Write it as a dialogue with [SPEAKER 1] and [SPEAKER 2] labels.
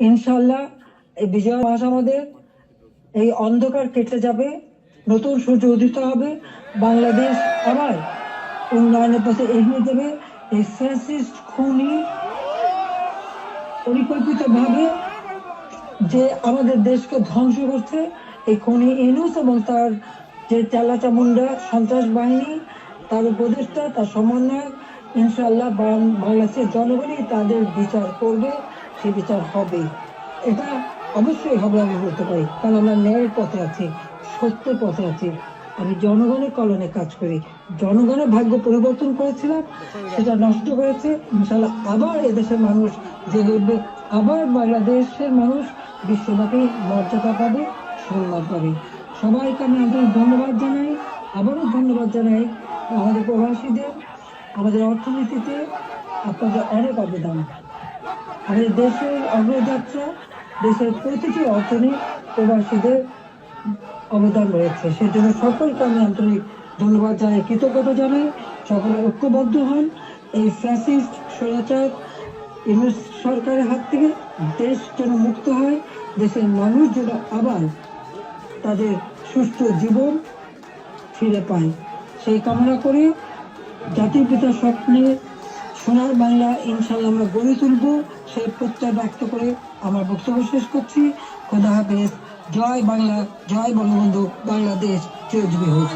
[SPEAKER 1] ইনশাল্লাহ এই বিজয় মাস আমাদের এই অন্ধকার কেটে যাবে, নতুন সূর্য উদিত হবে, বাংলাদেশ আবার উন্নয়নের পথে এগিয়ে যাবে। এই ফ্যাসিস্ট খুনি পরিকল্পিতভাবে যে আমাদের দেশকে ধ্বংস করছে, এই খনি ইনুস এবং তার যে চালাচামুন্ডা সন্ত্রাস বাহিনী, তার উপদেষ্টা, তার সমন্বয়ক ইনশাল্লাহ বাংলাদেশের জনগণই তাদের বিচার করবে। সে বিচার হবে, এটা অবশ্যই হবে আমি বলতে পারি। কারণ আমরা ন্যায়ের পথে আছি, সত্যের পথে আছি। আমি জনগণের কল্যাণে কাজ করি। জনগণের ভাগ্য পরিবর্তন করেছিলাম, সেটা নষ্ট করেছে ইনশাল্লাহ আবার এদেশের মানুষ জেগে উঠবে, আবার বাংলাদেশের মানুষ বিশ্বব্যাপী মর্যাদা পাবে, সম্মান পাবে। সবাইকে আমি আন্তরিক ধন্যবাদ জানাই। আবারও ধন্যবাদ জানাই আমাদের প্রবাসীদের, আমাদের অর্থনীতিতে আপনাদের অনেক অবদান। আমাদের দেশের অগ্রযাত্রা, দেশের প্রতিটি অর্থনী প্রবাসীদের অবদান রয়েছে। সেজন্য সকলকে আমি আন্তরিক ধন্যবাদ জানাই, কৃতজ্ঞতা জানাই। সকলে ঐক্যবদ্ধ হন। এই ফ্যাসিস্ট স্বৈরাচার ইংরেজ সরকারের হাত থেকে দেশ যেন মুক্ত হয়, দেশের মানুষ যেন আবার তাদের সুস্থ জীবন ফিরে পায়। সেই কামনা করে জাতির পিতার স্বপ্নে সোনার বাংলা ইনশাল্লাহ আমরা গড়ে তুলব। সেই প্রত্যয় ব্যক্ত করে আমার বক্তব্য শেষ করছি। খোদা হাফেজ। জয় বাংলা, জয় বঙ্গবন্ধু, বাংলাদেশ। চিরজীবী হোক।